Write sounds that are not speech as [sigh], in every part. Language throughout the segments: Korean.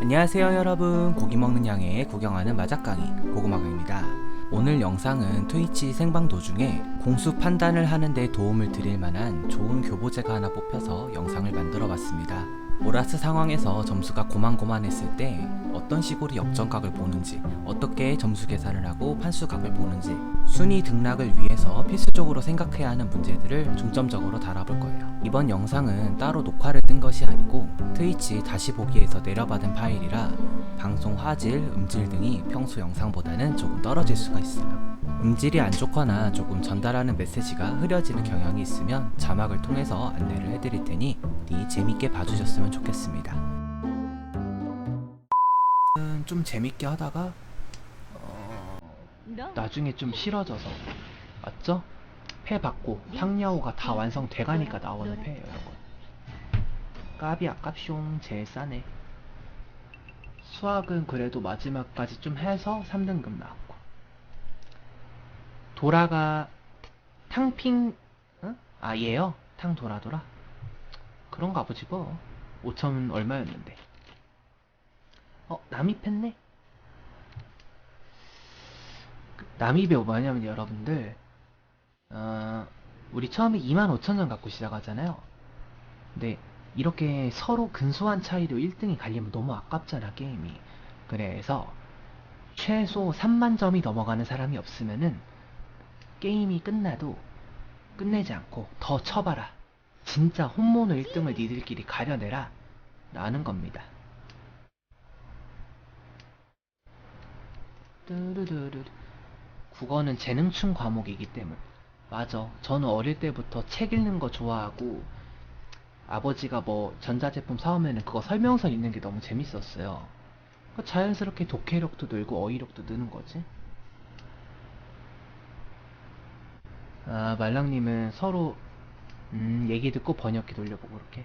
안녕하세요 여러분. 고기 먹는 양의 구경하는 마작강이 고구마강입니다. 오늘 영상은 트위치 생방 도중에 공수 판단을 하는데 도움을 드릴 만한 좋은 교보제가 하나 뽑혀서 영상을 만들어 봤습니다 오라스 상황에서 점수가 고만고만했을 때 어떤 식으로 역전각을 보는지 어떻게 점수 계산을 하고 판수각을 보는지 순위 등락을 위해서 필수적으로 생각해야 하는 문제들을 중점적으로 다뤄볼 거예요. 이번 영상은 따로 녹화를 뜬 것이 아니고 트위치 다시 보기에서 내려받은 파일이라 방송 화질, 음질 등이 평소 영상보다는 조금 떨어질 수가 있어요 음질이 안 좋거나 조금 전달하는 메시지가 흐려지는 경향이 있으면 자막을 통해서 안내를 해드릴 테니 니 재밌게 봐주셨으면 좋겠습니다. 음, 좀 재밌게 하다가 어, 나중에 좀 싫어져서. 맞죠? 패 받고 향야오가 다 완성돼가니까 나오는 패예요 여러분 까비 아깝숑 제일 싸네 수학은 그래도 마지막까지 좀 해서 3등급 나왔고 도라가 탕핑 응? 아 얘요? 탕 도라도라? 그런가 보지 뭐 5천 얼마였는데 어 남입했네 그, 남입이 뭐냐면 여러분들 어, 우리 처음에 2만 5천 점 갖고 시작하잖아요 근데 이렇게 서로 근소한 차이로 1등이 갈리면 너무 아깝잖아 게임이 그래서 최소 3만 점이 넘어가는 사람이 없으면은 게임이 끝나도 끝내지 않고 더 쳐봐라. 진짜 홈모노 1등을 니들끼리 가려내라. 라는 겁니다. 뚜루루루. 국어는 재능충 과목이기 때문. 맞아. 저는 어릴 때부터 책 읽는 거 좋아하고 아버지가 뭐 전자제품 사오면은 그거 설명서 읽는 게 너무 재밌었어요. 그 자연스럽게 독해력도 늘고 어휘력도 느는 거지. 아, 말랑님은 서로, 음, 얘기 듣고 번역기 돌려보고, 이렇게.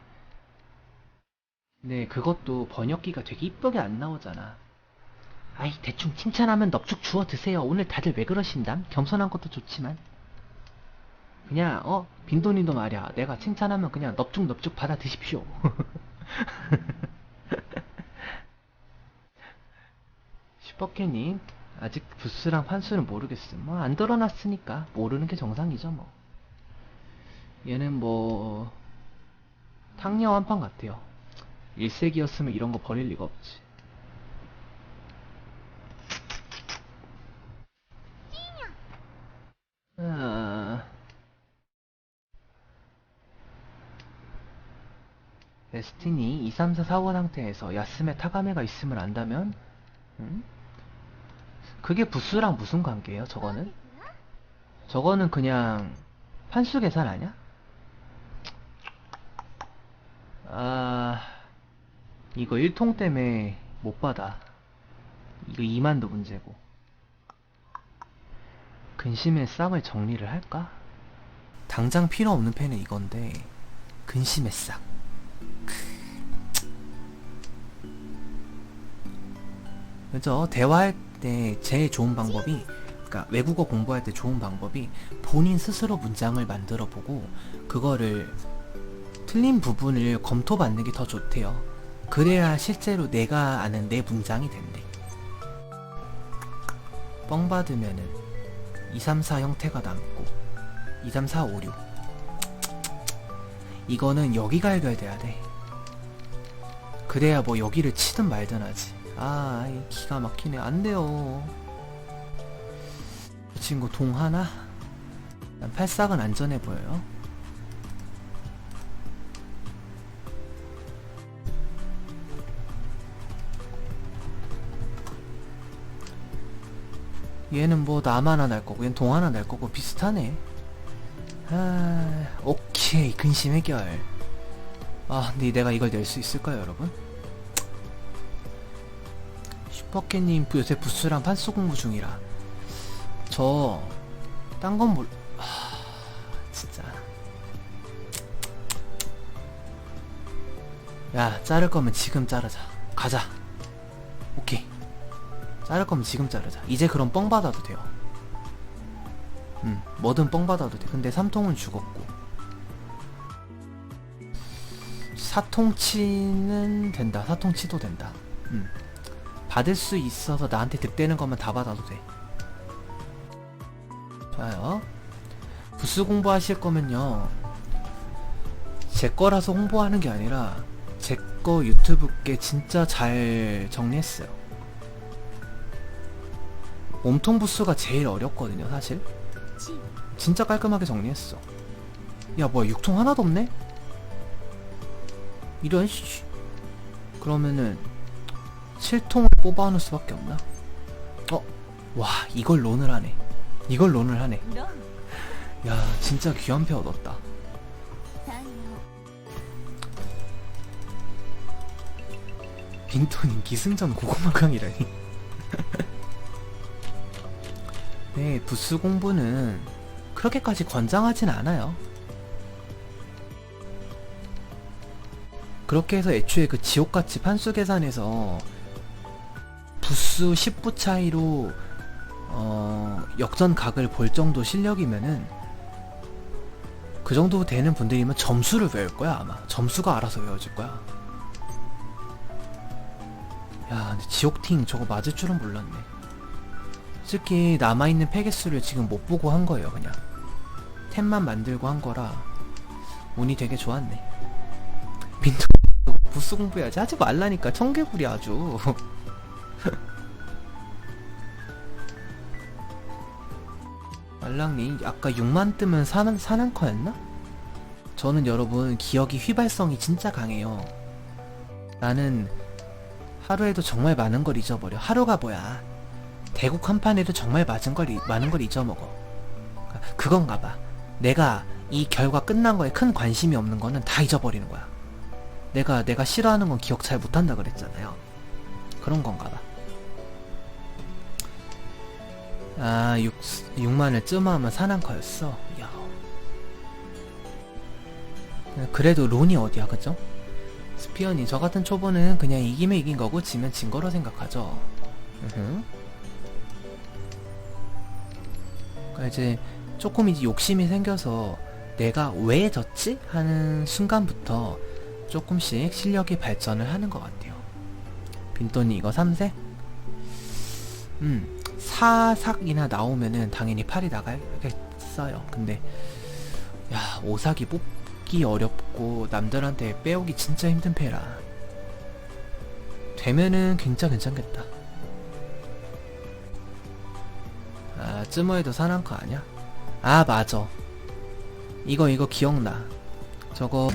네, 그것도 번역기가 되게 이쁘게 안 나오잖아. 아이, 대충 칭찬하면 넙죽 주워 드세요. 오늘 다들 왜 그러신담? 겸손한 것도 좋지만. 그냥, 어, 빈돈이도 말이야. 내가 칭찬하면 그냥 넙죽넙죽 받아 드십시오. [laughs] 슈퍼캐님, 아직 부스랑 판수는 모르겠음. 뭐, 안 드러났으니까, 모르는 게 정상이죠, 뭐. 얘는 뭐, 탕녀 한판 같아요. 1세기였으면 이런 거 버릴 리가 없지. 아... 데스티니 2, 3, 4, 4, 5 상태에서 야스메 타가메가 있음을 안다면 음? 그게 부스랑 무슨 관계예요 저거는? 저거는 그냥 판수 계산 아니야? 아 이거 1통 때문에 못 받아 이거 2만도 문제고 근심의 싹을 정리를 할까? 당장 필요 없는 펜은 이건데 근심의 싹 그죠? 대화할 때 제일 좋은 방법이 그러니까 외국어 공부할 때 좋은 방법이 본인 스스로 문장을 만들어 보고 그거를 틀린 부분을 검토받는 게 더 좋대요. 그래야 실제로 내가 아는 내 문장이 된대. 뻥 받으면은 2, 3, 4 형태가 남고 2, 3, 4, 5, 6 이거는 여기가 해결돼야 돼. 그래야 뭐 여기를 치든 말든 하지. 아, 이 기가 막히네. 안 돼요. 이 친구 동 하나? 난 팔싹은 안전해 보여요. 얘는 뭐 남 하나 날 거고, 얘는 동 하나 날 거고 비슷하네. 아, 오케이 근심 해결. 아, 근데 내가 이걸 낼 수 있을까요, 여러분? 슈퍼캣님 요새 부스랑 판수 공부 중이라. 저 딴 건 몰... 하... 진짜. 야 자를 거면 지금 자르자. 가자. 오케이. 자를 거면 지금 자르자. 이제 그럼 뻥 받아도 돼요. 음 뭐든 뻥 받아도 돼. 근데 삼통은 죽었고. 사통치는 된다. 사통치도 된다. 음. 받을 수 있어서 나한테 득되는 것만 다 받아도 돼. 좋아요. 부스 공부하실 거면요. 제 거라서 홍보하는 게 아니라 제 거 유튜브께 진짜 잘 정리했어요. 몸통 부스가 제일 어렵거든요, 사실. 진짜 깔끔하게 정리했어. 야, 뭐야, 육통 하나도 없네? 이런, 씨. 그러면은, 7통을 뽑아놓을 수밖에 없나? 어? 와, 이걸 론을 하네. 이걸 론을 하네. 야, 진짜 귀한 패 얻었다. 빈톤인 기승전 고구마강이라니. [laughs] 네, 부스 공부는 그렇게까지 권장하진 않아요. 그렇게 해서 애초에 그 지옥같이 판수 계산에서 부스 10부 차이로 어, 역전 각을 볼 정도 실력이면은 그 정도 되는 분들이면 점수를 외울 거야 아마. 점수가 알아서 외워질 거야. 야 근데 지옥팅 저거 맞을 줄은 몰랐네. 솔직히 남아있는 폐기수를 지금 못 보고 한 거예요 그냥. 템만 만들고 한 거라 운이 되게 좋았네. [laughs] 빈도 부스 공부해야지. 하지 말라니까. 청개구리 아주 [laughs] 말랑님 아까 6만 뜨면 사는 사는 커였나? 저는 여러분 기억이 휘발성이 진짜 강해요 나는 하루에도 정말 많은 걸 잊어버려. 하루가 뭐야? 대국 한 판에도 정말 맞은 걸 이- 많은 걸 잊어먹어. 그러니까 그건가 봐. 내가 이 결과 끝난 거에 큰 관심이 없는 거는 다 잊어버리는 거야. 내가 내가 싫어하는 건 기억 잘 못한다 그랬잖아요. 그런 건가 봐. 아, 6, 6만을 쯤하면 사난커였어. 야. 그래도 론이 어디야, 그죠? 스피언이 저 같은 초보는 그냥 이기면 이긴 거고 지면 진 거로 생각하죠. 으흠. 그러니까 이제 조금 이제 욕심이 생겨서 내가 왜 졌지? 하는 순간부터 조금씩 실력이 발전을 하는 것 같아요. 빈돈이 이거 3색? 음, 4삭이나 나오면은 당연히 팔이 나가겠어요. 근데, 야, 5삭이 뽑기 어렵고 남들한테 빼오기 진짜 힘든 패라. 되면은 진짜 괜찮겠다. 아, 쯔머에도 사난 거 아니야? 아, 맞아. 이거, 이거 기억나. 저거.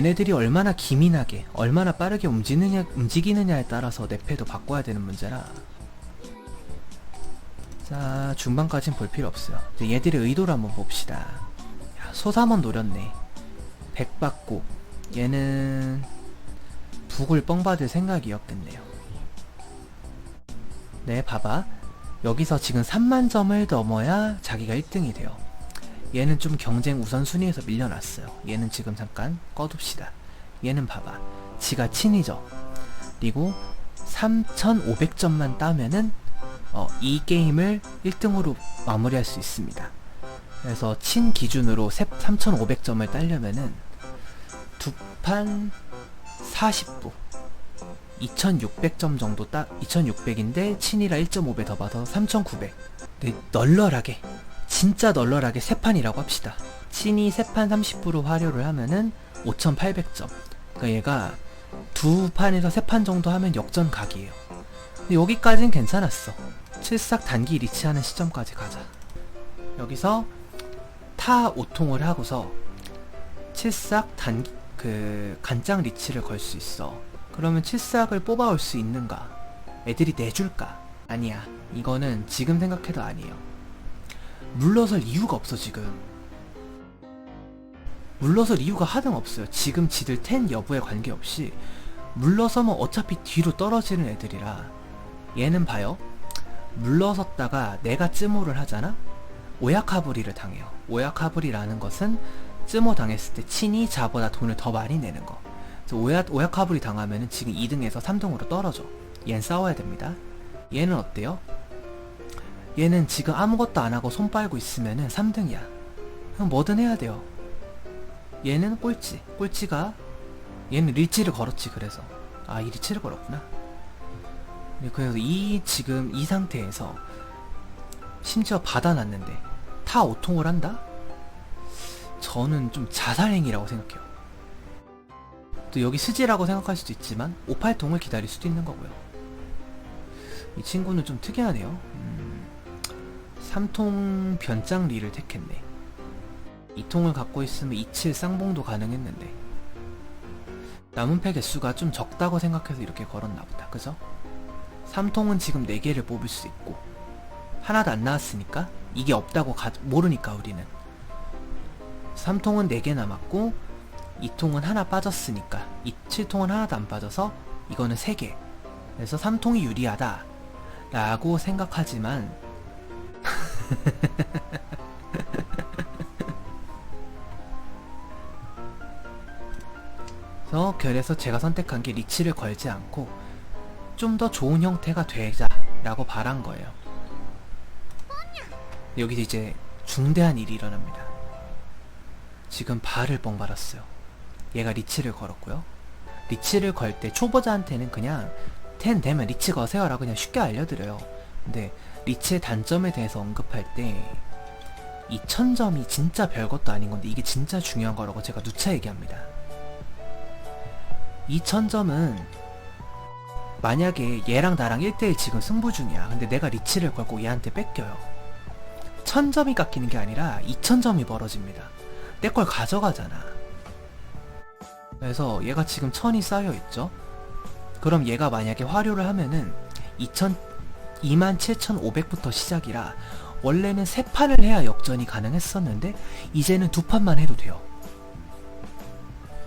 얘네들이 얼마나 기민하게, 얼마나 빠르게 움직이느냐, 움직이느냐에 따라서 내 패도 바꿔야 되는 문제라. 자, 중반까진 볼 필요 없어요. 이제 얘들의 의도를 한번 봅시다. 야, 소삼원 노렸네. 백 받고, 얘는 북을 뻥 받을 생각이었겠네요. 네, 봐봐. 여기서 지금 3만 점을 넘어야 자기가 1등이 돼요. 얘는 좀 경쟁 우선순위에서 밀려났어요. 얘는 지금 잠깐 꺼둡시다. 얘는 봐봐. 지가 친이죠. 그리고 3,500점만 따면은 어, 이 게임을 1등으로 마무리할 수 있습니다. 그래서 친 기준으로 3,500점을 따려면은 두 판 40부 2,600점 정도 따 2,600인데 친이라 1.5배 더 받아 3,900. 네, 널널하게 진짜 널널하게 세 판이라고 합시다. 친이 세판 30부로 활용을 하면은 5,800점. 그러니까 얘가 두 판에서 세 판 정도 하면 역전 각이에요. 근데 여기까진 괜찮았어. 칠삭 단기 리치하는 시점까지 가자. 여기서 타 5통을 하고서 칠삭 단기 그 간장 리치를 걸 수 있어. 그러면 칠삭을 뽑아올 수 있는가? 애들이 내줄까? 아니야. 이거는 지금 생각해도 아니에요. 물러설 이유가 없어 지금. 물러설 이유가 하등 없어요. 지금 지들 텐 여부에 관계없이 물러서면 어차피 뒤로 떨어지는 애들이라 얘는 봐요. 물러섰다가 내가 쯔모를 하잖아? 오야카부리를 당해요. 오야카부리라는 것은 쯔모 당했을 때 친이 자보다 돈을 더 많이 내는 거. 오야, 오야카부리 당하면은 지금 2등에서 3등으로 떨어져. 얜 싸워야 됩니다. 얘는 어때요? 얘는 지금 아무것도 안 하고 손 빨고 있으면은 3등이야. 그럼 뭐든 해야 돼요. 얘는 꼴찌. 꼴찌가 얘는 리치를 걸었지 그래서. 아, 이 리치를 걸었구나. 네, 그래서 이 지금 이 상태에서 심지어 받아놨는데 타 5통을 한다? 저는 좀 자살행위라고 생각해요. 또 여기 스지라고 생각할 수도 있지만 58통을 기다릴 수도 있는 거고요. 이 친구는 좀 특이하네요. 음, 3통 변장리를 택했네. 2통을 갖고 있으면 27 쌍봉도 가능했는데 남은 패 개수가 좀 적다고 생각해서 이렇게 걸었나 보다. 그죠? 3통은 지금 4개를 뽑을 수 있고 하나도 안 나왔으니까 이게 없다고 가, 모르니까 우리는 3통은 4개 남았고 2통은 하나 빠졌으니까 이 7통은 하나도 안 빠져서 이거는 3개 그래서 3통이 유리하다 라고 생각하지만 [laughs] 그래서 제가 선택한 게 리치를 걸지 않고 좀 더 좋은 형태가 되자라고 바란 거예요. 여기서 이제 중대한 일이 일어납니다. 지금 발을 뻥 받았어요. 얘가 리치를 걸었고요. 리치를 걸 때 초보자한테는 그냥 텐 되면 리치 거세요라고 그냥 쉽게 알려드려요. 근데 리치의 단점에 대해서 언급할 때 이 천점이 진짜 별것도 아닌 건데 이게 진짜 중요한 거라고 제가 누차 얘기합니다. 이 천점은 만약에 얘랑 나랑 1대1 지금 승부 중이야. 근데 내가 리치를 걸고 얘한테 뺏겨요. 천점이 깎이는 게 아니라 2천점이 벌어집니다. 내 걸 가져가잖아. 그래서 얘가 지금 천이 쌓여 있죠? 그럼 얘가 만약에 화료를 하면은 2천 27,500부터 시작이라 원래는 세 판을 해야 역전이 가능했었는데 이제는 두 판만 해도 돼요.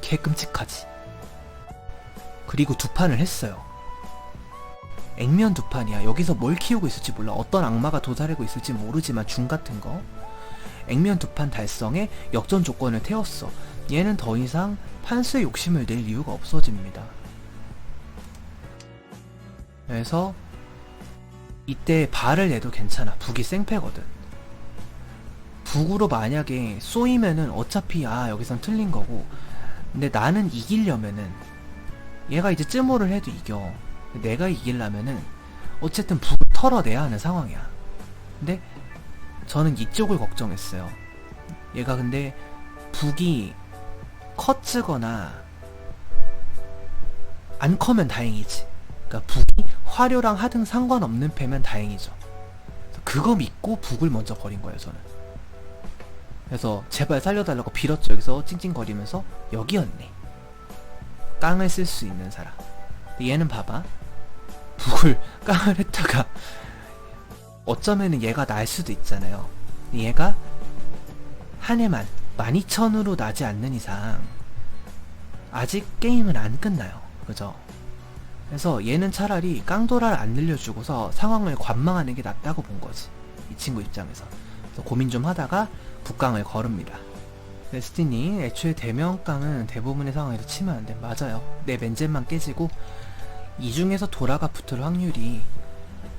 개 끔찍하지. 그리고 두 판을 했어요. 액면 두 판이야. 여기서 뭘 키우고 있을지 몰라. 어떤 악마가 도사리고 있을지 모르지만 중 같은 거. 액면 두 판 달성에 역전 조건을 태웠어. 얘는 더 이상 판수에 욕심을 낼 이유가 없어집니다. 그래서 이때 발을 내도 괜찮아. 북이 생패거든. 북으로 만약에 쏘이면은 어차피 아 여기선 틀린 거고. 근데 나는 이기려면은 얘가 이제 쯔모를 해도 이겨. 내가 이기려면은 어쨌든 북을 털어내야 하는 상황이야. 근데 저는 이쪽을 걱정했어요. 얘가 근데 북이 커츠거나 안 커면 다행이지. 그러니까 북이 화료랑 하등 상관없는 패면 다행이죠 그거 믿고 북을 먼저 버린 거예요 저는 그래서 제발 살려달라고 빌었죠 여기서 찡찡거리면서 여기였네 깡을 쓸 수 있는 사람. 얘는 봐봐. 북을 [laughs] 깡을 했다가 어쩌면은 얘가 날 수도 있잖아요. 얘가 한 해만 12,000으로 나지 않는 이상 아직 게임은 안 끝나요. 그죠? 그래서 얘는 차라리 깡도라를 안 늘려주고서 상황을 관망하는 게 낫다고 본 거지. 이 친구 입장에서. 고민 좀 하다가 북강을 걸읍니다. 레스티니, 애초에 대명깡은 대부분의 상황에서 치면 안 돼. 맞아요. 내 맨젠만 깨지고 이 중에서 도라가 붙을 확률이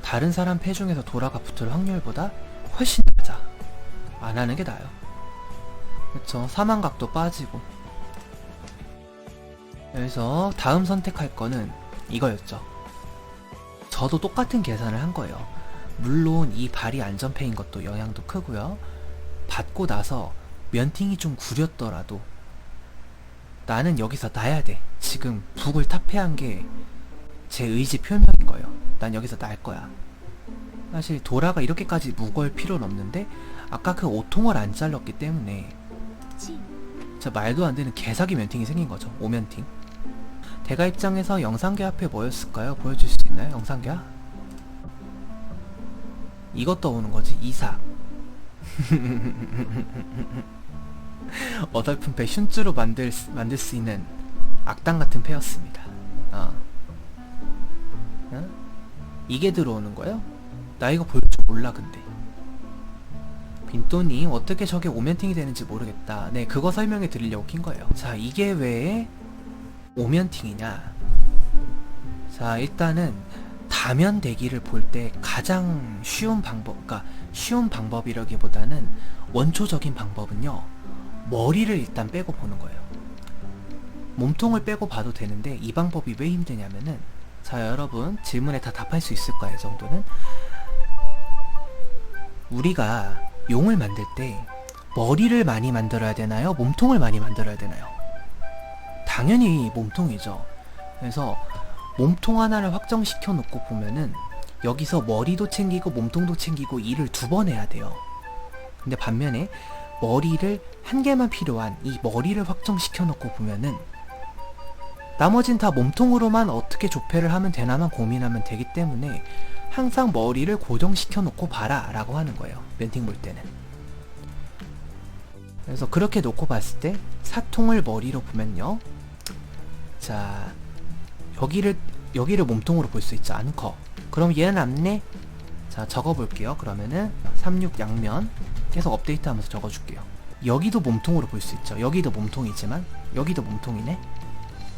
다른 사람 패 중에서 도라가 붙을 확률보다 훨씬 낮아. 안 하는 게 나아요. 그쵸. 사망각도 빠지고. 그래서 다음 선택할 거는 이거였죠. 저도 똑같은 계산을 한 거예요. 물론 이 발이 안전패인 것도 영향도 크고요. 받고 나서 면팅이 좀 구렸더라도 나는 여기서 나야 돼. 지금 북을 탑패한 게 제 의지 표명인 거예요. 난 여기서 날 거야. 사실 도라가 이렇게까지 무거울 필요는 없는데 아까 그 오통을 안 잘랐기 때문에 진, 저 말도 안 되는 개사기 면팅이 생긴 거죠. 오면팅. 대가 입장에서 영상계 앞에 뭐였을까요? 보여줄 수 있나요? 영상계야? 이것 떠오는 거지. 이사. [laughs] 어설픈 배 슌즈로 만들, 수- 만들 수 있는 악당 같은 패였습니다. 어. 어? 이게 들어오는 거예요? 나 이거 볼 줄 몰라 근데. 빈또님 어떻게 저게 오면팅이 되는지 모르겠다. 네, 그거 설명해 드리려고 킨 거예요. 자, 이게 왜 오면팅이냐? 자, 일단은 다면 대기를 볼 때 가장 쉬운 방법, 그러니까 쉬운 방법이라기보다는 원초적인 방법은요. 머리를 일단 빼고 보는 거예요. 몸통을 빼고 봐도 되는데 이 방법이 왜 힘드냐면은 자, 여러분 질문에 다 답할 수 있을 거예요. 이 정도는 우리가 용을 만들 때 머리를 많이 만들어야 되나요? 몸통을 많이 만들어야 되나요? 당연히 몸통이죠. 그래서 몸통 하나를 확정시켜 놓고 보면은 여기서 머리도 챙기고 몸통도 챙기고 일을 두 번 해야 돼요. 근데 반면에 머리를 한 개만 필요한 이 머리를 확정시켜 놓고 보면은 나머진 다 몸통으로만 어떻게 조패를 하면 되나만 고민하면 되기 때문에 항상 머리를 고정시켜 놓고 봐라 라고 하는 거예요. 멘팅 볼 때는. 그래서 그렇게 놓고 봤을 때 사통을 머리로 보면요. 자, 여기를 여기를 몸통으로 볼 수 있죠. 안커. 그럼 얘는 안내. 자, 적어 볼게요. 그러면은 36 양면 계속 업데이트 하면서 적어 줄게요. 여기도 몸통으로 볼 수 있죠. 여기도 몸통이지만 여기도 몸통이네.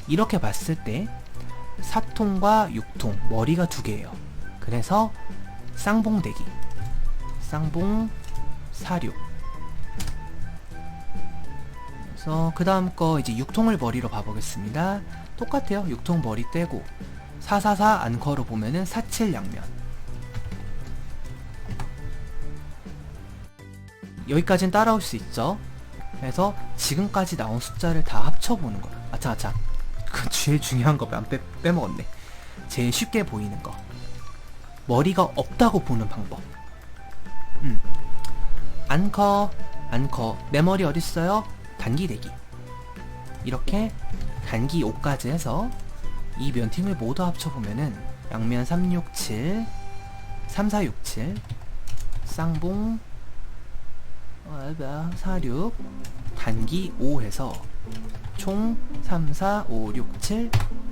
이렇게 봤을 때 사통과 육통 머리가 두 개예요. 그래서 쌍봉대기, 쌍봉 사륙. 그래서 그 다음 거 이제 육통을 머리로 봐보겠습니다. 똑같아요. 육통 머리 떼고 444 안커로 보면은 47 양면. 여기까지는 따라올 수 있죠. 그래서 지금까지 나온 숫자를 다 합쳐보는 거야. 아차 아차. 그 제일 중요한 거 빼, 빼먹었네. 제일 쉽게 보이는 거. 머리가 없다고 보는 방법. 음. 안커, 안커. 내 머리 어딨어요? 단기 대기. 이렇게 단기 5까지 해서 이 면 팀을 모두 합쳐보면은 양면 367, 3467, 쌍봉, 어, 뭐야, 46, 단기 5 해서 총 3, 4, 5, 6, 7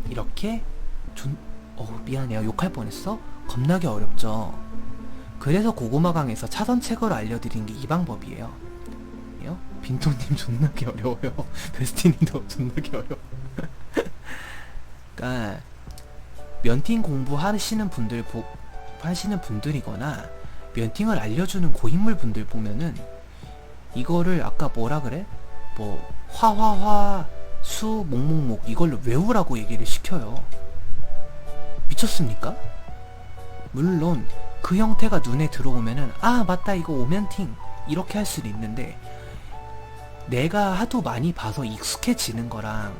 이렇게 존... 어 미안해요 욕할 뻔했어? 겁나게 어렵죠 그래서 고구마강에서 차선책으로 알려드린 게 이 방법이에요 요? 빈토님 존나게 어려워요 [laughs] 베스티님도 존나게 어려워 그니까 면팅 공부하시는 분들 보, 하시는 분들이거나 면팅을 알려주는 고인물 분들 보면은 이거를 아까 뭐라 그래? 뭐 화화화 수 목목목 이걸로 외우라고 얘기를 시켜요. 미쳤습니까? 물론 그 형태가 눈에 들어오면은 아 맞다 이거 오면팅 이렇게 할 수도 있는데 내가 하도 많이 봐서 익숙해지는 거랑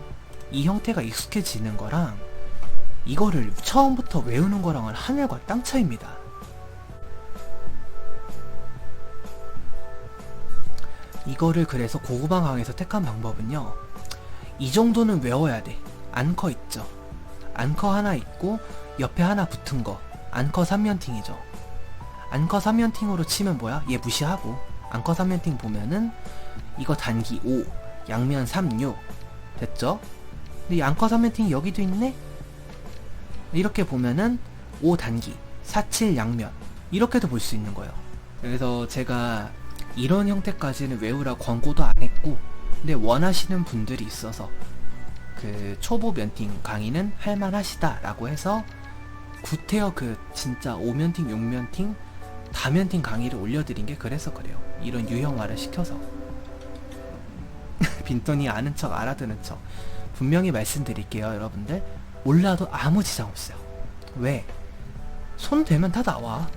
이 형태가 익숙해지는 거랑 이거를 처음부터 외우는 거랑은 하늘과 땅 차이입니다. 이거를 그래서 고구마 강에서 택한 방법은요. 이 정도는 외워야 돼. 안커 있죠. 안커 하나 있고 옆에 하나 붙은 거 안커 3면팅이죠. 안커 3면팅으로 치면 뭐야? 얘 무시하고 안커 3면팅 보면은 이거 단기 5 양면 3, 6 됐죠? 근데 이 안커 3면팅이 여기도 있네? 이렇게 보면은 5 단기 4, 7 양면 이렇게도 볼 수 있는 거예요. 그래서 제가 이런 형태까지는 외우라 권고도 안 했고 근데 원하시는 분들이 있어서 그 초보 면팅 강의는 할만하시다라고 해서 구태여 그 진짜 5면팅, 6면팅, 다면팅 강의를 올려드린 게 그래서 그래요. 이런 유형화를 시켜서. 빈돈이 아는 척 알아듣는 척. 분명히 말씀드릴게요, 여러분들. 몰라도 아무 지장 없어요. 왜? 손 대면 다 나와.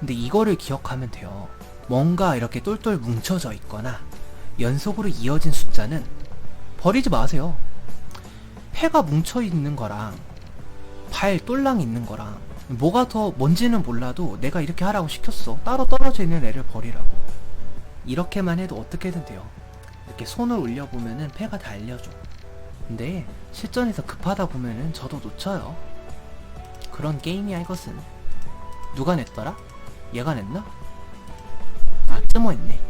근데 이거를 기억하면 돼요. 뭔가 이렇게 똘똘 뭉쳐져 있거나 연속으로 이어진 숫자는 버리지 마세요. 패가 뭉쳐 있는 거랑 발 똘랑 있는 거랑 뭐가 더 뭔지는 몰라도 내가 이렇게 하라고 시켰어. 따로 떨어져 있는 애를 버리라고. 이렇게만 해도 어떻게든 돼요. 이렇게 손을 올려보면은 패가 다 알려줘. 근데 실전에서 급하다 보면은 저도 놓쳐요. 그런 게임이야 이것은. 누가 냈더라? 얘가 냈나? 아, 쌓이네.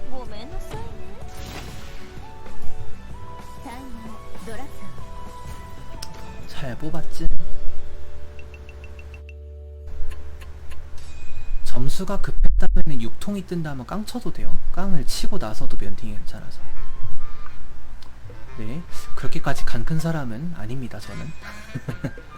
다이아 노랗다. 잘 뽑았지? 점수가 급했다면 6통이 뜬다면 깡 쳐도 돼요. 깡을 치고 나서도 면팅이 괜찮아서. 네, 그렇게까지 간 큰 사람은 아닙니다, 저는. [laughs]